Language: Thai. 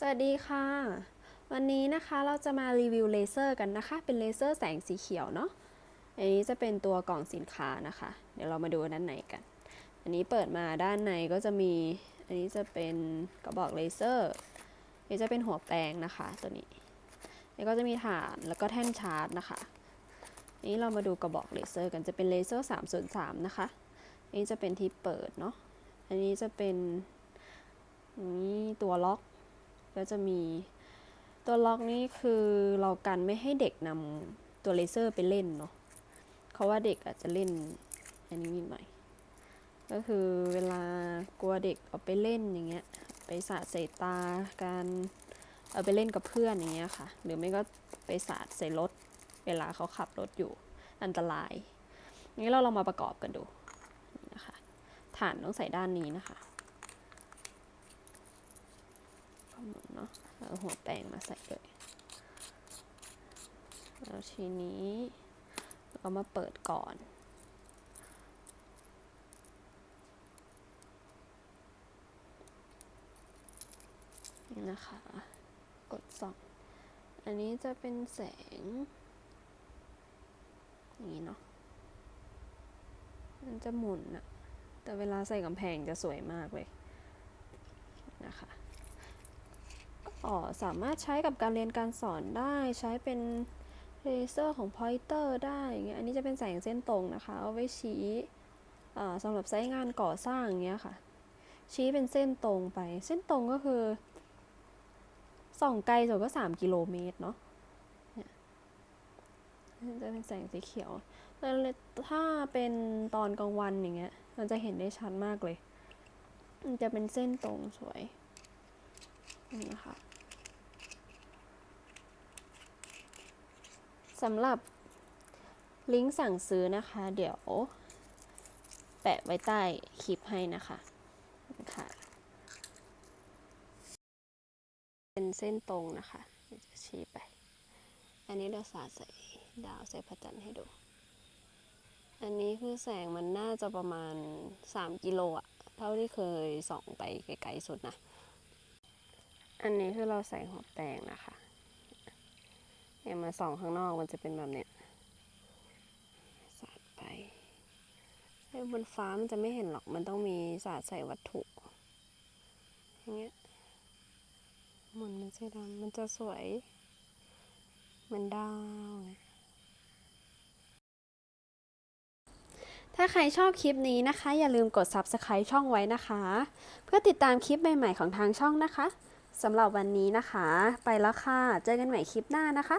สวัสดีค่ะ วันนี้นะคะเราจะมารีวิวเลเซอร์กันนะคะ เป็นเลเซอร์แสงสีเขียวเนาะอันนี้จะเป็นตัวกล่องสินค้านะคะ เดี๋ยวเรามาดูด้านในกัน อันนี้เปิดมาด้านในก็จะมี อันนี้จะเป็นกระบอกเลเซอร์อันนี้จะเป็นหัวแปลงนะคะตัวนี้นี่ก็จะมีฐานแล้วก็แท่นชาร์จนะคะนนี้เรามาดูกระบอกเลเซอร์กันจะเป็นเลเซอร์303 นะคะ อันนี้จะเป็นที่เปิดเนาะ อันนี้จะเป็นนี่ตัวล็อก ก็จะมีตัวล็อกนี่คือเรากันไม่ให้เด็กนำตัวเลเซอร์ไปเล่นเนาะเพราะว่าเด็กอาจจะเล่นอันนี้นิดหน่อยก็คือเวลากลัวเด็กเอาไปเล่นอย่างเงี้ยไปสาดใส่ตาการเอาไปเล่นกับเพื่อนอย่างเงี้ยค่ะ หรือไม่ก็ไปสาดใส่รถ เวลาเขาขับรถอยู่อันตรายงี้เราลองมาประกอบกันดูนี่นะคะฐานต้องใส่ด้านนี้นะคะ ก็หมุ นเนาะเอาหัวแปรงมาใส่เลยแล้วทีนี้เราก็มาเปิดก่อนนี่นะคะ กดส่อง อันนี้จะเป็นแสง อย่างนี้เนาะ มันจะหมุนอะแต่เวลาใส่กำแพงจะสวยมากเลยนะคะ สามารถใช้กับการเรียนการสอนได้ใช้เป็นเลเซอร์ของพอยเตอร์ได้อย่างเงี้ยอันนี้จะเป็นแสงเส้นตรงนะคะ เอาไว้ชี้สำหรับใช้งานก่อสร้างอย่างเงี้ยค่ะ ชี้เป็นเส้นตรงไป เส้นตรงก็คือส่องไกลสุดก็ 3 กิโลเมตรเนาะจะเป็นแสงสีเขียวแล้วถ้าเป็นตอนกลางวันอย่างเงี้ย มันจะเห็นได้ชัดมากเลย มันจะเป็นเส้นตรงสวยนี่นะคะ สำหรับลิงก์สั่งซื้อนะคะ เดี๋ยวแปะไว้ใต้คลิปให้นะคะค่ะเป็นเส้นตรงนะคะจะชี้ไป อันนี้เราสาดใส่ดาวใส่พระจันทร์ให้ดู อันนี้คือแสงมันน่าจะประมาณ 3 กิโลอะเท่าที่เคยส่องไปไกลๆสุดนะ อันนี้คือเราใส่หัวแปรงนะคะ เนี่ยมาส่องข้างนอกมันจะเป็นแบบเนี้ยสาดไปไอ้บนฟ้ามันจะไม่เห็นหรอกมันต้องมีสาดใส่วัตถุอย่างเงี้ยหมุนมันจะดำมันจะสวยเหมือนดาวไงถ้าใครชอบคลิปนี้นะคะ อย่าลืมกด subscribe ช่องไว้นะคะ เพื่อติดตามคลิปใหม่ ๆ ของทางช่องนะคะสำหรับวันนี้นะคะ ไปแล้วค่ะ เจอกันใหม่คลิปหน้านะคะ